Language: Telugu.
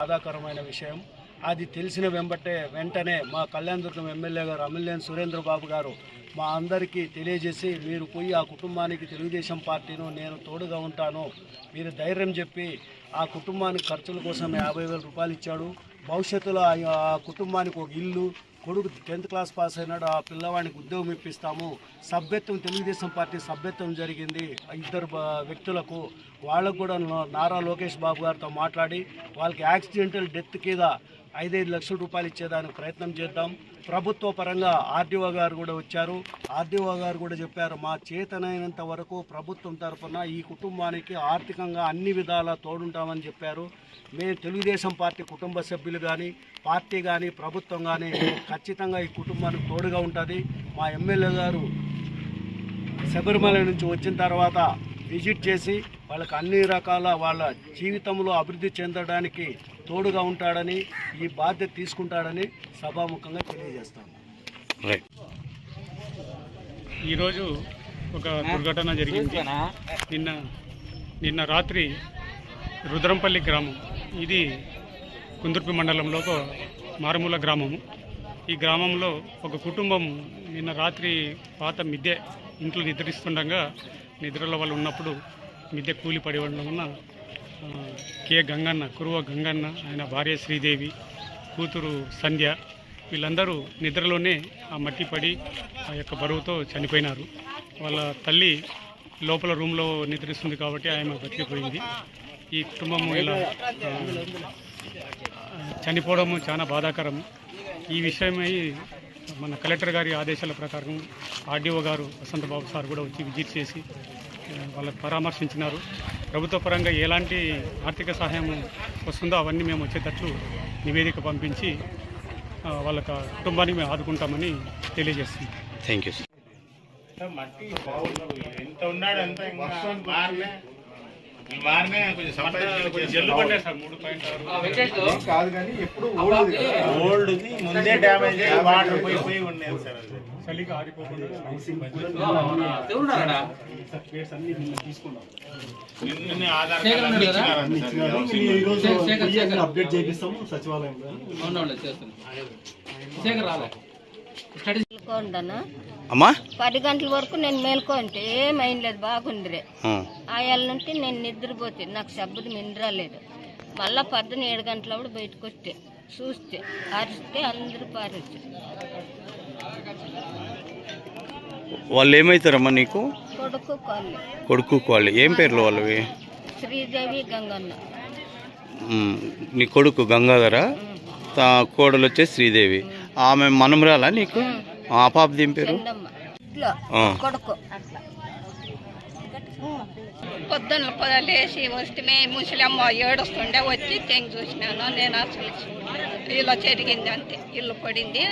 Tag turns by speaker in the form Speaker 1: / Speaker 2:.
Speaker 1: బాధాకరమైన విషయం. అది తెలిసిన వెంబటే వెంటనే మా కళ్యాణదుర్గం ఎమ్మెల్యే గారు అమిలేని సురేంద్ర బాబు గారు మా అందరికీ తెలియజేసి మీరు పోయి ఆ కుటుంబానికి తెలుగుదేశం పార్టీను నేను తోడుగా ఉంటాను. మీరు ధైర్యం చెప్పి ఆ కుటుంబానికి ఖర్చుల కోసం యాభై వేల రూపాయలు ఇచ్చాడు. భవిష్యత్తులో ఆ కుటుంబానికి ఒక ఇల్లు కొడుకు టెన్త్ క్లాస్ పాస్ అయినాడు. ఆ పిల్లవాడికి ఉద్యోగం ఇప్పిస్తాము. సభ్యత్వం తెలుగుదేశం పార్టీ సభ్యత్వం జరిగింది. ఇద్దరు వ్యక్తులకు వాళ్ళకు కూడా నారా లోకేష్ బాబు గారితో మాట్లాడి వాళ్ళకి యాక్సిడెంటల్ డెత్ కింద ఐదైదు లక్షల రూపాయలు ఇచ్చేదానికి ప్రయత్నం చేద్దాం. ప్రభుత్వ పరంగా ఆర్డీఓ గారు కూడా వచ్చారు. ఆర్డీఓ గారు కూడా చెప్పారు మా చేతనైనంత వరకు ప్రభుత్వం తరఫున ఈ కుటుంబానికి ఆర్థికంగా అన్ని విధాలా తోడుంటామని చెప్పారు. మేము తెలుగుదేశం పార్టీ కుటుంబ సభ్యులు కానీ పార్టీ కానీ ప్రభుత్వం కానీ ఖచ్చితంగా ఈ కుటుంబానికి తోడుగా ఉంటుంది. మా ఎమ్మెల్యే గారు శబరిమల నుంచి వచ్చిన తర్వాత విజిట్ చేసి వాళ్ళకి అన్ని రకాల వాళ్ళ జీవితంలో అభివృద్ధి చెందడానికి తోడుగా ఉంటాడని ఈ బాధ్యత తీసుకుంటాడని సభాముఖంగా తెలియజేస్తాను
Speaker 2: రైట్
Speaker 3: ఈరోజు ఒక దుర్ఘటన జరిగింది. నిన్న నిన్న రాత్రి రుద్రంపల్లి గ్రామం ఇది కుందుర్పి మండలంలో ఒక మారుమూల గ్రామము. ఈ గ్రామంలో ఒక కుటుంబం నిన్న రాత్రి పాత మిద్దె ఇంట్లో నిద్రిస్తుండగా నిద్రలో వాళ్ళు ఉన్నప్పుడు మిద్దె కూలి పడి ఉండడం వలన కె గంగన్న కురువ గంగన్న ఆయన భార్య శ్రీదేవి కూతురు సంధ్య వీళ్ళందరూ నిద్రలోనే ఆ మట్టి పడి ఆ యొక్క బరువుతో చనిపోయినారు. వాళ్ళ తల్లి లోపల రూమ్లో నిద్రిస్తుంది కాబట్టి ఆమె బతికిపోయింది. ఈ కుటుంబం ఇలా చనిపోవడము చాలా బాధాకరం. ఈ విషయమై మన కలెక్టర్ గారి ఆదేశాల ప్రకారం ఆర్డీఓ గారు వసంతబాబు సార్ కూడా వచ్చి విజిట్ చేసి వాళ్ళకి పరామర్శించినారు. ప్రభుత్వ పరంగా ఎలాంటి ఆర్థిక సహాయం వస్తుందో అవన్నీ మేము వచ్చేటట్లు నివేదిక పంపించి వాళ్ళ కుటుంబానికి మేము ఆదుకుంటామని తెలియజేస్తున్నాం.
Speaker 2: థ్యాంక్ యూ
Speaker 4: ఎంత ఉన్నాడు ఎంత
Speaker 3: సార్ మూడు పాయింట్
Speaker 4: ఓల్డ్ ముందే డ్యామేజ్ వాటర్ పోయి పోయి ఉండేది సార్
Speaker 3: ఆరిపోకుండా.
Speaker 1: అప్డేట్ చేపిస్తాము సచివాలయంలో
Speaker 5: మేల్కొండను?
Speaker 2: అమ్మా?
Speaker 5: పది గంటల వరకు నేను మేల్కొంటే ఏమైంది లేదు బాగుందిరే.
Speaker 2: ఆ,
Speaker 5: ఆయాల నుండి నేను నిద్రపోతే నాకు శబ్దం వినరాలేదు మళ్ళా పొద్దున ఏడు గంటలప్పుడు బయటకు వస్తే చూస్తే అరిస్తే అందరూ పారొచ్చు.
Speaker 2: వాళ్ళు ఏమవుతారమ్మా నీకు?
Speaker 5: కొడుకు
Speaker 2: వాళ్ళు ఏం పేర్లు వాళ్ళవి?
Speaker 5: శ్రీదేవి గంగన్న.
Speaker 2: మ్, నీ కొడుకు గంగాధర? తా కోడలు వచ్చే శ్రీదేవి ఆమె మనమరాలా నీకు? ఆ పాప దీని పేరు?
Speaker 6: పొద్దున్న పొద- లేచి వస్తే ముసలమ్మ ఏడుస్తుండే వచ్చి తెంగి చూసినాను నేను అసలు ఇలా జరిగింది అంతే ఇల్లు పడింది.